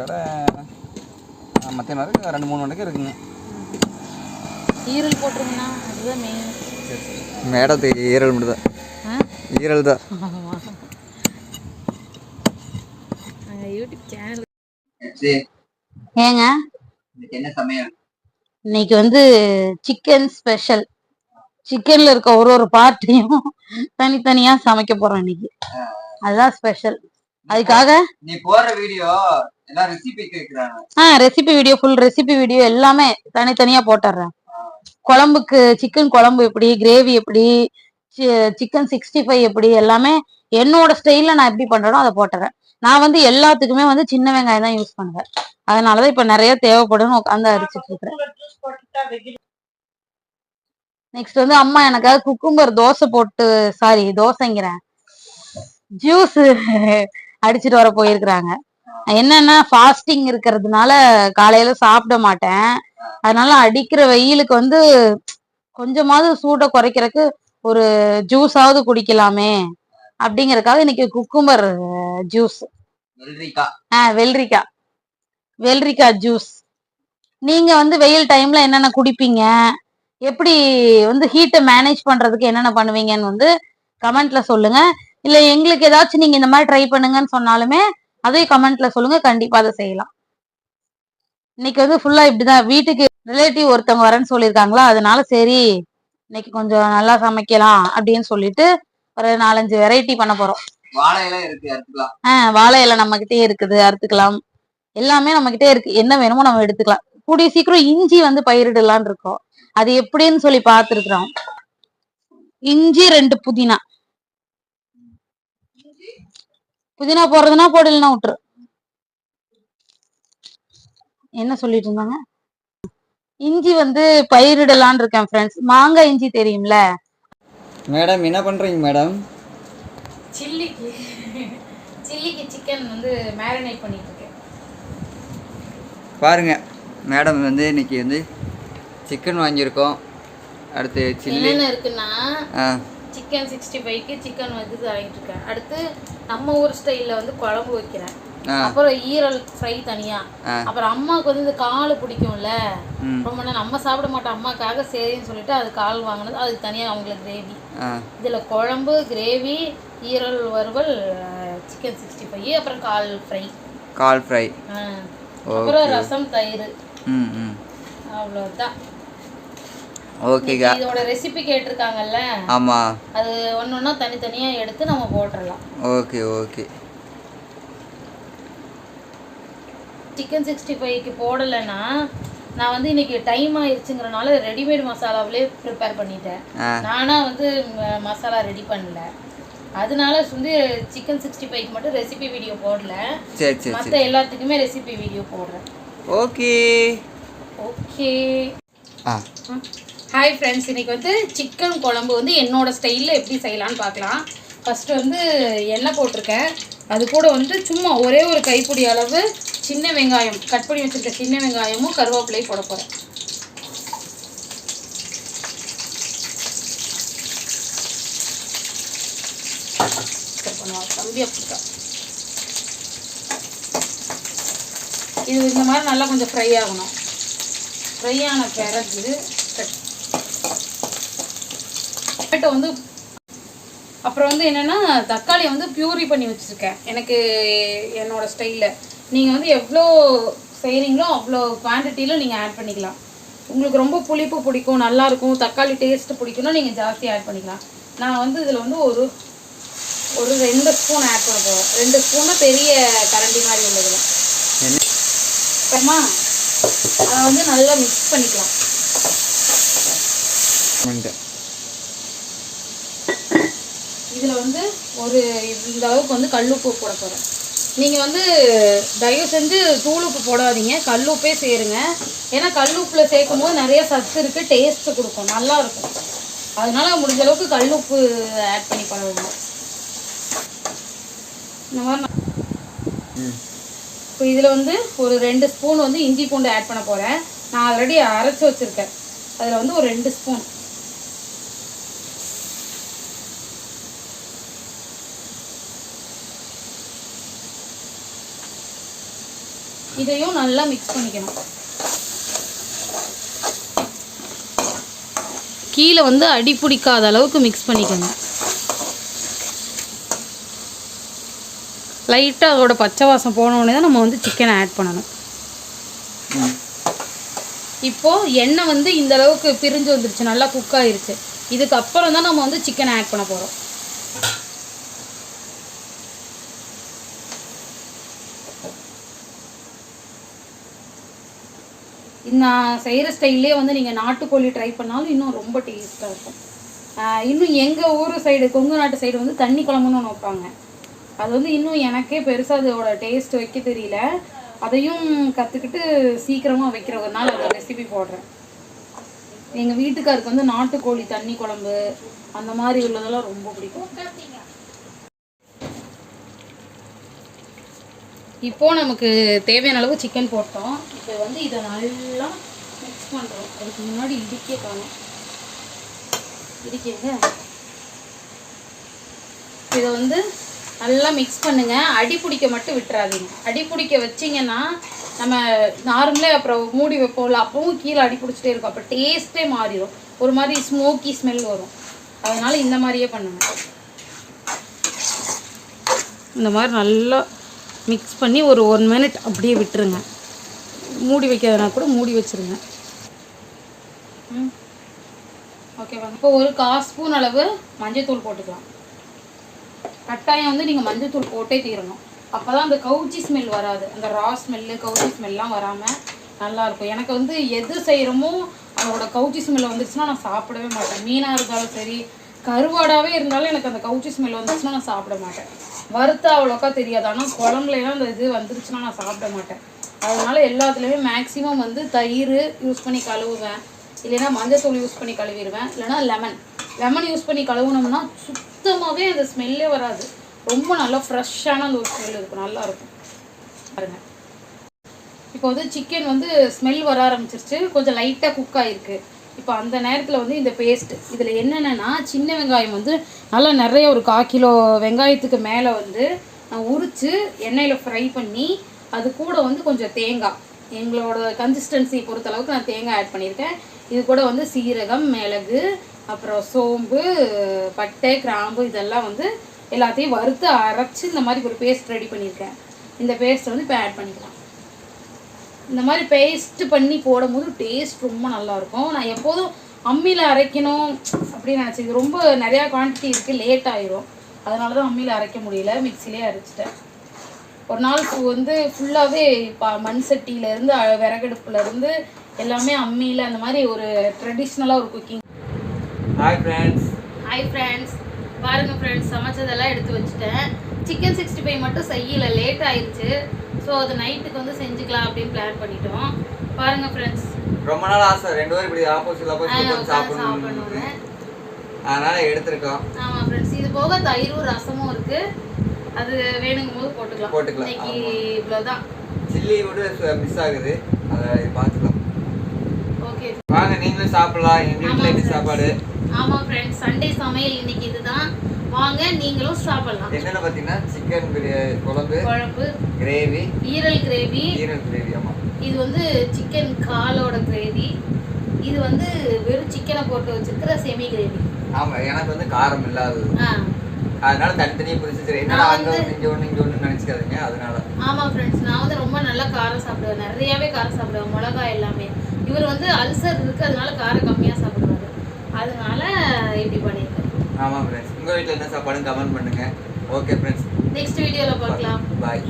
கடை மத்தியானம் வரைக்கும் ரெண்டு மூணு மணிக்கு இருக்குங்க. ஈரல் போட்டுருங்கண்ணா அதுதான் மெயின் மேடத்துக்கு ஈரல் மட்டும் தான் ஈரல் தான். யூடியூப் சேனல் ஏங்க? என்ன சமையல்? இன்னைக்கு வந்து சிக்கன் ஸ்பெஷல் சிக்கன்ல இருக்க ஒரு ஒரு பார்ட்டையும் தனித்தனியா சமைக்க போறோம் இன்னைக்கு. அதுதான் ஸ்பெஷல் அதுக்காக? நீ போடுற வீடியோ எல்லாம் ரெசிபி கேட்குறாங்க ஆ recipe video full recipe video எல்லாமே தனித்தனியா போட்டுடுறேன். குழம்புக்கு சிக்கன் குழம்பு எப்படி கிரேவி எப்படி சிக்கன் சிக்ஸ்டி ஃபைவ் எப்படி எல்லாமே என்னோட ஸ்டைல்ல நான் எப்படி பண்றேனோ அதை போட்டுறேன் நான் வந்து எல்லாத்துக்குமே வந்து சின்ன வெங்காயம் தான் யூஸ் பண்ணுவேன். அதனாலதான் இப்ப நிறைய தேவைப்படும்னு உட்காந்து அரிச்சிட்டு இருக்கிறேன். நெக்ஸ்ட் வந்து அம்மா எனக்காக குக்கும்பர் தோசை போட்டு சாரி தோசைங்கிறேன். ஜூஸ் அடிச்சிட்டு வர போயிருக்கிறாங்க. என்னன்னா ஃபாஸ்டிங் இருக்கிறதுனால காலையில சாப்பிட மாட்டேன். அதனால அடிக்கிற வெயிலுக்கு வந்து கொஞ்சமாவது சூட்டை குறைக்கிறதுக்கு ஒரு ஜூஸாவது குடிக்கலாமே. அப்படிங்கறதுக்காக இன்னைக்கு குக்கும்பர் ஜூஸ் வெள்ளரிக்காய் ஆ வெள்ளரிக்காய் வெள்ளரிக்காய் ஜூஸ் நீங்க வந்து வெயில் டைம்ல என்னென்ன குடிப்பீங்க? எப்படி வந்து ஹீட்டை மேனேஜ் பண்றதுக்கு என்னென்ன பண்ணுவீங்கன்னு வந்து கமெண்ட்ல சொல்லுங்க. இல்ல எங்களுக்கு ஏதாச்சும் நீங்க இந்த மாதிரி ட்ரை பண்ணுங்கன்னு சொன்னாலுமே அதையும் கமெண்ட்ல சொல்லுங்க. கண்டிப்பா அதை செய்யலாம். இன்னைக்கு வந்து ஃபுல்லா இப்படிதான். வீட்டுக்கு ரிலேட்டிவ் ஒருத்தவங்க வரேன்னு சொல்லியிருக்காங்களா? அதனால சரி இன்னைக்கு கொஞ்சம் நல்லா சமைக்கலாம் அப்படின்னு சொல்லிட்டு ஒரு நாலஞ்சு வெரைட்டி பண்ண போறோம். வாழை இலை இருக்கு அறுத்துக்கலாம் ஆஹ் வாழை இலை நம்ம கிட்டே இருக்குது அறுத்துக்கலாம். எல்லாமே நம்ம கிட்டே இருக்கு. என்ன வேணுமோ நம்ம எடுத்துக்கலாம். கூடிய சீக்கிரம் இஞ்சி வந்து பயிரிடலாம்னு இருக்கோம். அது எப்படின்னு சொல்லி பார்த்துருக்குறோம். இஞ்சி ரெண்டு புதினா. புதினா போடுறதுன்னா போடலன்னா விட்டுரு. என்ன சொல்லிட்டு இருந்தாங்க? இஞ்சி வந்து பயிரிடலாம்னு இருக்கேன் ஃப்ரெண்ட்ஸ் மாங்காய் இஞ்சி தெரியும்ல? மேடம் என்ன பண்றீங்க மேடம்? சில்லிக்கு சில்லிக்கு சிக்கன் வந்து மேரினேட் பண்ணிட்டு இருக்கேன் பாருங்க மேடம் வந்து இன்னைக்கு வந்து சிக்கன் வாங்கியிருக்கோம். அடுத்து சில்லி என்னென்ன இருக்குன்னா ஆ. சிக்கன் சிக்ஸ்டி ஃபைவ்க்கு சிக்கன் வந்து இருக்கேன் அடுத்து நம்ம ஊர் ஸ்டைலில் வந்து குழம்பு வைக்கிறேன். அப்புறம் ஈரல் ஃப்ரை தனியா. அப்புறம் அம்மாவுக்கு வந்து இந்த கால் பிடிக்கும்ல. ரொம்ப நேரம் நம்ம சாப்பிட மாட்டோம். அம்மாக்காக சரின்னு சொல்லிட்டு அது கால் வாங்கினது. அதுக்கு தனியாக அவங்களுக்கு கிரேவி இதில் குழம்பு கிரேவி ஈரல் வறுவல் சிக்கன் சிக்ஸ்டி ஃபைவ் அப்புறம் கால் ஃப்ரை கால் ஃப்ரை அப்புறம் ரசம் தயிர். அவ்வளோதான் ஓகேக்கா. இதோட ரெசிபி கேட்டிருக்காங்கல்ல? ஆமாம் அது ஒன்று ஒன்றா தனித்தனியாக எடுத்து நம்ம போட்டுடலாம் ஓகே ஓகே. சிக்கன் சிக்ஸ்டி ஃபைவ்க்கு போடலைன்னா நான் வந்து இன்னைக்கு டைம் ஆயிடுச்சுங்கிறனால ரெடிமேட் மசாலாவிலே ப்ரிப்பேர் பண்ணிட்டேன். ஆ. நானா வந்து மசாலா ரெடி பண்ணல. அதனால வந்து சிக்கன் சிக்ஸ்டி ஃபைவ்க்கு மட்டும் ரெசிபி வீடியோ போடல. மற்ற எல்லாத்துக்குமே ரெசிபி வீடியோ போடுறேன். ஓகே. ஓகே. ஆ. ஹாய் ஃப்ரெண்ட்ஸ் இன்னைக்கு வந்து சிக்கன் குழம்பு வந்து என்னோட ஸ்டைலில் எப்படி செய்யலான்னு பார்க்கலாம். ஃபஸ்ட்டு வந்து எண்ணெய் போட்டிருக்கேன். அது கூட வந்து சும்மா ஒரே ஒரு கைப்பிடி அளவு சின்ன வெங்காயம் கட் பண்ணி வச்சுருக்க சின்ன வெங்காயமும் கருவேப்பிலையும் போட போகிறேன் தம்பி அப்படிக்கா இது இந்த மாதிரி நல்லா கொஞ்சம் ஃப்ரை ஆகணும். ஃப்ரை ஆன பிறகு டொமேட்டோ வந்து அப்புறம் வந்து என்னென்னா தக்காளி வந்து பியூரி பண்ணி வச்சுருக்கேன். எனக்கு என்னோட ஸ்டைலில் நீங்கள் வந்து எவ்வளோ செய்கிறீங்களோ அவ்வளோ குவான்டிட்டியில் நீங்கள் ஆட் பண்ணிக்கலாம். உங்களுக்கு ரொம்ப புளிப்பு பிடிக்கும் நல்லாயிருக்கும் தக்காளி டேஸ்ட்டு பிடிக்கும்னா நீங்கள் ஜாஸ்தி ஆட் பண்ணிக்கலாம். நான் வந்து இதில் வந்து ஒரு ஒரு ரெண்டு ஸ்பூன் ஆட் பண்ண போகிறேன் ரெண்டு ஸ்பூனு பெரிய கரண்டி மாதிரி உள்ளதில். அப்புறமா அதை வந்து நல்லா மிக்ஸ் பண்ணிக்கலாம். இதில் வந்து ஒரு இந்த அளவுக்கு வந்து கல்லுப்பு போட போகிறேன் நீங்கள் வந்து தயவு செஞ்சு தூளுப்பு போடாதீங்க. கல்லுப்பே சேருங்க. ஏன்னா கல்லுப்பில் சேர்க்கும் போது நிறைய சத்து இருக்குது டேஸ்ட்டு கொடுக்கும். நல்லா இருக்கும். அதனால முடிஞ்ச அளவுக்கு கல்லுப்பு ஆட் பண்ணி பழகுங்க. இந்த மாதிரி இப்போ இதில் வந்து ஒரு ரெண்டு ஸ்பூன் வந்து இஞ்சி பூண்டு ஆட் பண்ண போகிறேன் நான் ஆல்ரெடி அரைச்சி வச்சுருக்கேன். அதில் வந்து ஒரு ரெண்டு ஸ்பூன் இதையும் நல்லா மிக்ஸ் பண்ணிக்கணும். கீழே வந்து அடி பிடிக்காத அளவுக்கு மிக்ஸ் பண்ணிக்கணும் லைட்டாக அதோட பச்சை வாசம் போனோடனே தான் நம்ம வந்து சிக்கனை ஆட் பண்ணணும். இப்போது இப்போ எண்ணெய் வந்து இந்த அளவுக்கு பிரிஞ்சு வந்துருச்சு நல்லா குக் ஆயிருச்சு. இதுக்கப்புறம் தான் நம்ம வந்து சிக்கனை ஆட் பண்ண போகிறோம் நான் செய்கிற ஸ்டைல்லே வந்து நீங்கள் நாட்டுக்கோழி ட்ரை பண்ணாலும் இன்னும் ரொம்ப டேஸ்ட்டாக இருக்கும். இன்னும் எங்கள் ஊர் சைடு கொங்கு நாட்டு சைடு வந்து தண்ணி குழம்புன்னு ஒன்று வைப்பாங்க. அது வந்து இன்னும் எனக்கே பெருசாக அதோட டேஸ்ட் வைக்க தெரியல. அதையும் கற்றுக்கிட்டு சீக்கிரமாக வைக்கிறதுனால அந்த ரெசிபி போடுறேன். எங்கள் வீட்டுக்காருக்கு வந்து நாட்டுக்கோழி தண்ணி குழம்பு அந்த மாதிரி உள்ளதெல்லாம் ரொம்ப பிடிக்கும். இப்போ நமக்கு தேவையான அளவு சிக்கன் போட்டோம். இப்போ வந்து இதை நல்லா மிக்ஸ் பண்ணுறோம் அதுக்கு முன்னாடி இடிக்க காணும். இடிக்கங்க. இதை வந்து நல்லா மிக்ஸ் பண்ணுங்கள் அடி பிடிக்க மட்டும் விட்டுறாதீங்க. அடி பிடிக்க வச்சீங்கன்னா நம்ம நார்மலே அப்புறம் மூடி வைப்போம்ல அப்பவும் கீழே அடி பிடிச்சிட்டே இருக்கும். அப்போ டேஸ்ட்டே மாறிடும் ஒரு மாதிரி ஸ்மோக்கி ஸ்மெல் வரும். அதனால் இந்த மாதிரியே பண்ணுங்க. இந்த மாதிரி நல்லா மிக்ஸ் பண்ணி ஒரு ஒன் மினிட் அப்படியே விட்டுருங்க. மூடி வைக்கிறதுனா கூட மூடி வச்சிருங்க. ம். ஓகேவா இப்போ ஒரு கால் ஸ்பூன் அளவு மஞ்சள்தூள் போட்டுக்கலாம். கட்டாயம் வந்து நீங்கள் மஞ்சள்தூள் போட்டே தீரணும். அப்போ தான் அந்த கவுச்சி ஸ்மெல் வராது. அந்த ரா ஸ்மெல்லு கவுச்சி ஸ்மெல்லாம் வராமல் நல்லாயிருக்கும் எனக்கு வந்து எது செய்கிறோமோ அதோட கவுச்சி ஸ்மெல் வந்துச்சுன்னா நான் சாப்பிடவே மாட்டேன். மீனாக இருந்தாலும் சரி கருவாடாகவே இருந்தாலும் எனக்கு அந்த கவுச்சி ஸ்மெல் வந்துச்சுன்னா நான் சாப்பிட மாட்டேன். வறுத்தா அவ்வளோக்கா தெரியாது. ஆனால் குழம்புலாம் அந்த இது வந்துருச்சுன்னா நான் சாப்பிட மாட்டேன். அதனால எல்லாத்துலேயுமே மேக்ஸிமம் வந்து தயிர் யூஸ் பண்ணி கழுவுவேன். இல்லைன்னா மஞ்சத்தூள் யூஸ் பண்ணி கழுவிடுவேன். இல்லைன்னா லெமன் லெமன் யூஸ் பண்ணி கழுவுனோம்னா சுத்தமாகவே அந்த ஸ்மெல்லே வராது. ரொம்ப நல்லா ஃப்ரெஷ்ஷான அந்த ஒரு ஸ்மெல் இருக்கும். நல்லாயிருக்கும். பாருங்கள் பாருங்க. இப்போ வந்து சிக்கன் வந்து ஸ்மெல் வர ஆரம்பிச்சிருச்சு. கொஞ்சம் லைட்டாக குக் ஆகிருக்கு இப்போ அந்த நேரத்தில் வந்து இந்த பேஸ்ட் இதில் என்னென்னா சின்ன வெங்காயம் வந்து நல்லா நிறைய ஒரு கால் கிலோ வெங்காயத்துக்கு மேலே வந்து நான் உரித்து எண்ணெயில் ஃப்ரை பண்ணி அது கூட வந்து கொஞ்சம் தேங்காய். எங்களோட கன்சிஸ்டன்சி பொறுத்தளவுக்கு நான் தேங்காய் ஆட் பண்ணியிருக்கேன். இது கூட வந்து சீரகம் மிளகு அப்புறம் சோம்பு பட்டை கிராம்பு இதெல்லாம் வந்து எல்லாத்தையும் வறுத்து அரைச்சி இந்த மாதிரி ஒரு பேஸ்ட் ரெடி பண்ணியிருக்கேன். இந்த பேஸ்ட்டை வந்து இப்போ ஆட் பண்ணிக்கலாம். இந்த மாதிரி பேஸ்ட் பண்ணி போடும்போது டேஸ்ட் ரொம்ப நல்லா இருக்கும் நான் எப்போதும் அம்மியில் அரைக்கணும் அப்படின்னு நினச்சேன். இது ரொம்ப நிறையா குவான்டிட்டி இருக்குது லேட் ஆயிரும். அதனால தான் அம்மியில் அரைக்க முடியல. மிக்சிலே அரைச்சிட்டேன். ஒரு நாள் ஃபு- வந்து ஃபுல்லாகவே இப்போ மண் சட்டியிலேருந்து விறகடுப்புலேருந்து எல்லாமே அம்மியில் அந்த மாதிரி ஒரு ட்ரெடிஷ்னலாக ஒரு cooking hi friends hi friends பாருங்க ஃப்ரெண்ட்ஸ் சமைச்சதெல்லாம் எடுத்து வச்சுட்டேன். சிக்கன் சிக்ஸ்டி ஃபைவ் மட்டும் செய்யல. லேட் ஆயிடுச்சு ஸோ அது நைட்டுக்கு வந்து செஞ்சுக்கலாம் அப்படின்னு பிளான் பண்ணிட்டோம். பாருங்க ஃப்ரெண்ட்ஸ் ரொம்ப நாள் ஆசை. ரெண்டு பேரும் இப்படி ஆப்போசிட் ஆப்போசிட் உட்காந்து சாப்பிடணும் சாப்பிடணும்னு அதனால எடுத்திருக்கோம். ஆமாம் ஃப்ரெண்ட்ஸ் இது போக தயிரும் ரசமும் இருக்கு. அது வேணுங்கும் போது போட்டுக்கலாம். போட்டுக்கலாம், இன்னைக்கு ஆமா. இவ்வளோதான் சில்லி கூட மிஸ் ஆகுது. அதை பார்த்துக்கலாம். ஓகே வாங்க நீங்களும் சாப்பிடலாம். எங்க வீட்டில் ஆமா. சாப்பாடு? ஆமாம் ஃப்ரெண்ட்ஸ் சண்டே சமையல் இன்னைக்கு இதுதான். வாங்க நீங்களும் சாப்பிடலாம். என்னென்ன பார்த்தீங்கன்னா சிக்கன் பிரியாணி குழம்பு குழம்பு கிரேவி ஈரல் கிரேவி ஈரல் கிரேவி ஆமாம் இது வந்து சிக்கன் காலோட கிரேவி இது வந்து வெறும் சிக்கனை போட்டு வச்சிருக்கிற செமி கிரேவி ஆமாம் எனக்கு வந்து காரம் இல்லாதது. அதனால தனித்தனியாக பிரிச்சு சரி அங்கே வந்து- ஒன்று இங்கே ஒன்று இங்கே ஒன்று நினச்சிக்காதீங்க அதனால. ஆமாம் ஃப்ரெண்ட்ஸ் நான் வந்து ரொம்ப நல்லா காரம் சாப்பிடுவேன். நிறையாவே காரம் சாப்பிடுவேன் மிளகாய் எல்லாமே. இவர் வந்து அல்சர் இருக்கு அதனால காரம் கம்மியாக சாப்பிடுவாரு. அதனால இப்படி பண்ணியிருக்கேன். ஆமாம் ஃப்ரெண்ட்ஸ் உங்கள் வீட்டில் என்ன சாப்பாடுன்னு கமெண்ட் பண்ணுங்கள் ஓகே ஃப்ரெண்ட்ஸ் நெக்ஸ்ட் வீடியோவில் பார்க்கலாம் பாய்